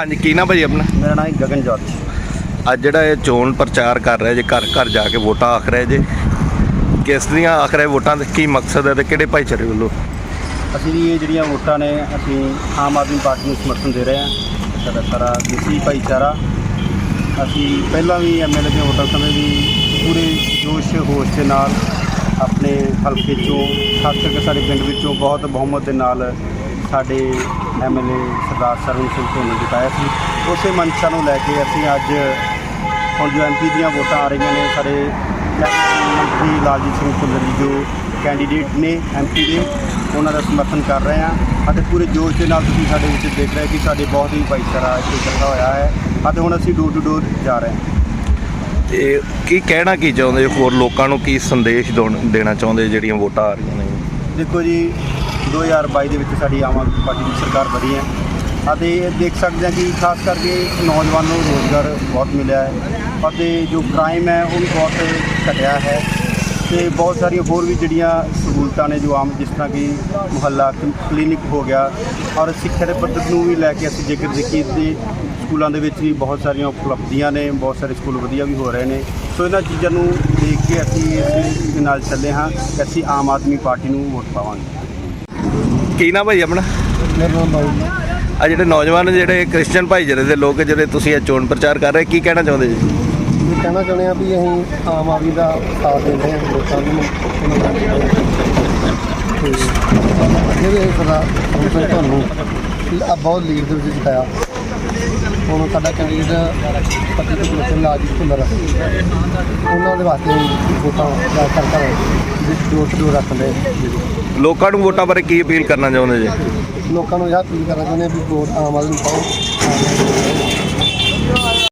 ਹਾਂਜੀ ਕੀ ਨਾ ਭਾਜੀ ਆਪਣਾ? ਮੇਰਾ ਨਾਮ ਹੈ ਗਗਨ ਜੋਰਜ ਅੱਜ ਜਿਹੜਾ ਇਹ ਚੋਣ ਪ੍ਰਚਾਰ ਕਰ ਰਿਹਾ ਜੇ ਘਰ ਘਰ ਜਾ ਕੇ ਵੋਟਾਂ ਆਖ ਰਿਹਾ ਜੇ। ਕਿਸ ਦੀਆਂ ਆਖ ਰਿਹਾ ਵੋਟਾਂ ਦੇ ਕੀ ਮਕਸਦ ਹੈ ਤੇ ਕਿਹੜੇ ਭਾਈਚਾਰੇ ਵੱਲੋਂ? ਅਸੀਂ ਵੀ ਇਹ ਜਿਹੜੀਆਂ ਵੋਟਾਂ ਨੇ ਅਸੀਂ ਆਮ ਆਦਮੀ ਪਾਰਟੀ ਨੂੰ ਸਮਰਥਨ ਦੇ ਰਹੇ ਹਾਂ। ਸਾਡਾ ਸਾਰਾ ਦੇਸੀ ਭਾਈਚਾਰਾ। ਅਸੀਂ ਪਹਿਲਾਂ ਵੀ ਐਮਐਲਏ ਦੀਆਂ ਵੋਟਾਂ ਸਮੇਂ ਵੀ ਪੂਰੇ ਜੋਸ਼ ਹੋਸ਼ ਦੇ ਨਾਲ ਆਪਣੇ ਹਲਕੇ ਚੋਂ ਖਾਸ ਕਰਕੇ ਸਾਡੇ ਪਿੰਡ ਵਿੱਚੋਂ ਬਹੁਤ ਬਹੁਮਤ ਦੇ ਨਾਲ ਸਾਡੇ ਐਮਐਲਏ ਸਰਦਾਰ ਸਰਵਨ ਸਿੰਘ ਧੋਨੀ ਜਿਤਾਇਆ ਸੀ। ਉਸੇ ਮਨਸ਼ਾ ਨੂੰ ਲੈ ਕੇ ਅਸੀਂ ਅੱਜ ਹੁਣ ਜੋ ਐਮਪੀ ਦੀਆਂ ਵੋਟਾਂ ਆ ਰਹੀਆਂ ਨੇ ਸਾਡੇ ਮੰਤਰੀ ਲਾਲਜੀਤ ਸਿੰਘ ਭੁੱਲਰ ਜੀ ਜੋ ਕੈਂਡੀਡੇਟ ਨੇ ਐਮਪੀ ਦੇ ਉਹਨਾਂ ਦਾ ਸਮਰਥਨ ਕਰ ਰਹੇ ਹਾਂ ਅਤੇ ਪੂਰੇ ਜੋਸ਼ ਦੇ ਨਾਲ ਤੁਸੀਂ ਸਾਡੇ ਵਿੱਚ ਦੇਖ ਰਹੇ ਕਿ ਸਾਡੇ ਬਹੁਤ ਹੀ ਭਾਈਚਾਰਾ ਇੱਥੇ ਇਕੱਠਾ ਹੋਇਆ ਹੈ ਅਤੇ ਹੁਣ ਅਸੀਂ ਡੋਰ ਟੂ ਡੋਰ ਜਾ ਰਹੇ ਹਾਂ। ਤੇ ਕੀ ਕਹਿਣਾ ਕੀ ਚਾਹੁੰਦੇ ਹੋਰ ਲੋਕਾਂ ਨੂੰ ਕੀ ਸੰਦੇਸ਼ ਦੇਣਾ ਚਾਹੁੰਦੇ ਜਿਹੜੀਆਂ ਵੋਟਾਂ ਆ ਰਹੀਆਂ ਨੇ? ਦੇਖੋ ਜੀ 2022 ਦੇ ਵਿੱਚ ਸਾਡੀ ਆਮ ਆਦਮੀ ਪਾਰਟੀ ਦੀ ਸਰਕਾਰ ਬਣੀ ਹੈ। ਅਤੇ ਦੇਖ ਸਕਦੇ ਹਾਂ ਕਿ ਖਾਸ ਕਰਕੇ ਨੌਜਵਾਨਾਂ ਨੂੰ ਰੋਜ਼ਗਾਰ ਬਹੁਤ ਮਿਲਿਆ ਹੈ ਅਤੇ ਜੋ ਕ੍ਰਾਈਮ ਹੈ, ਉਹ ਵੀ ਬਹੁਤ ਘਟਿਆ ਹੈ ਤੇ ਬਹੁਤ ਸਾਰੀਆਂ ਹੋਰ ਵੀ ਜਿਹੜੀਆਂ ਸਹੂਲਤਾਂ ਨੇ ਜੋ ਆਮ ਜਿਸ ਤਰ੍ਹਾਂ ਕਿ ਮੁਹੱਲਾ ਕਲੀਨਿਕ ਹੋ ਗਿਆ ਔਰ ਸਿੱਖਿਆ ਦੇ ਪੱਧਰ ਨੂੰ ਵੀ ਲੈ ਕੇ ਅਸੀਂ ਜੇਕਰ ਦੇਖੀਏ ਤੇ ਸਕੂਲਾਂ ਦੇ ਵਿੱਚ ਵੀ ਬਹੁਤ ਸਾਰੀਆਂ ਉਪਲਬਧੀਆਂ ਨੇ, ਬਹੁਤ ਸਾਰੇ ਸਕੂਲ ਵਧੀਆ ਵੀ ਹੋ ਰਹੇ ਨੇ। ਸੋ ਇਹਨਾਂ ਚੀਜ਼ਾਂ ਨੂੰ ਦੇਖ ਕੇ ਅਸੀਂ ਇਸ ਨਾਲ ਚੱਲੇ ਹਾਂ ਕਿ ਅਸੀਂ ਆਮ ਆਦਮੀ ਪਾਰਟੀ ਨੂੰ ਵੋਟ ਪਾਵਾਂਗੇ। ਕੀ ਨਾ ਭਾਈ ਆਪਣਾ? ਮੇਰਾ ਨਾਮ ਆ ਜਿਹੜੇ ਨੌਜਵਾਨ ਜਿਹੜੇ ਕ੍ਰਿਸਚੀਅਨ ਭਾਈਚਾਰੇ ਦੇ ਲੋਕ ਜਿਹੜੇ ਤੁਸੀਂ ਇਹ ਚੋਣ ਪ੍ਰਚਾਰ ਕਰ ਰਹੇ ਕੀ ਕਹਿਣਾ ਚਾਹੁੰਦੇ ਜੀ? ਇਹ ਕਹਿਣਾ ਚਾਹੁੰਦੇ ਆ ਵੀ ਅਸੀਂ ਆਮ ਆਦਮੀ ਦਾ ਸਾਥ ਦੇ ਰਹੇ ਹਾਂ ਲੋਕਾਂ ਨੂੰ ਸਦਾ ਹਮੇਸ਼ਾ ਤੁਹਾਨੂੰ ਆ ਬਹੁਤ ਲੀਡ ਦੇ ਵਿੱਚ ਜਿਤਾਇਆ ਹੁਣ ਸਾਡਾ ਕੈਂਡੀਡੇਟ ਪਤੀ ਦੇ ਕੋਲ ਲਾਜੀ ਭੁੱਲਰ ਉਹਨਾਂ ਦੇ ਵਾਸਤੇ ਵੋਟਾਂ ਲੋਕ ਨੂੰ ਰੱਖਦੇ ਲੋਕਾਂ ਨੂੰ ਵੋਟਾਂ ਬਾਰੇ ਕੀ ਅਪੀਲ ਕਰਨਾ ਚਾਹੁੰਦੇ ਜੀ? ਲੋਕਾਂ ਨੂੰ ਇਹ ਅਪੀਲ ਕਰਨਾ ਚਾਹੁੰਦੇ ਵੀ ਵੋਟ ਆਮ ਆਦਮੀ ਪਾਓ।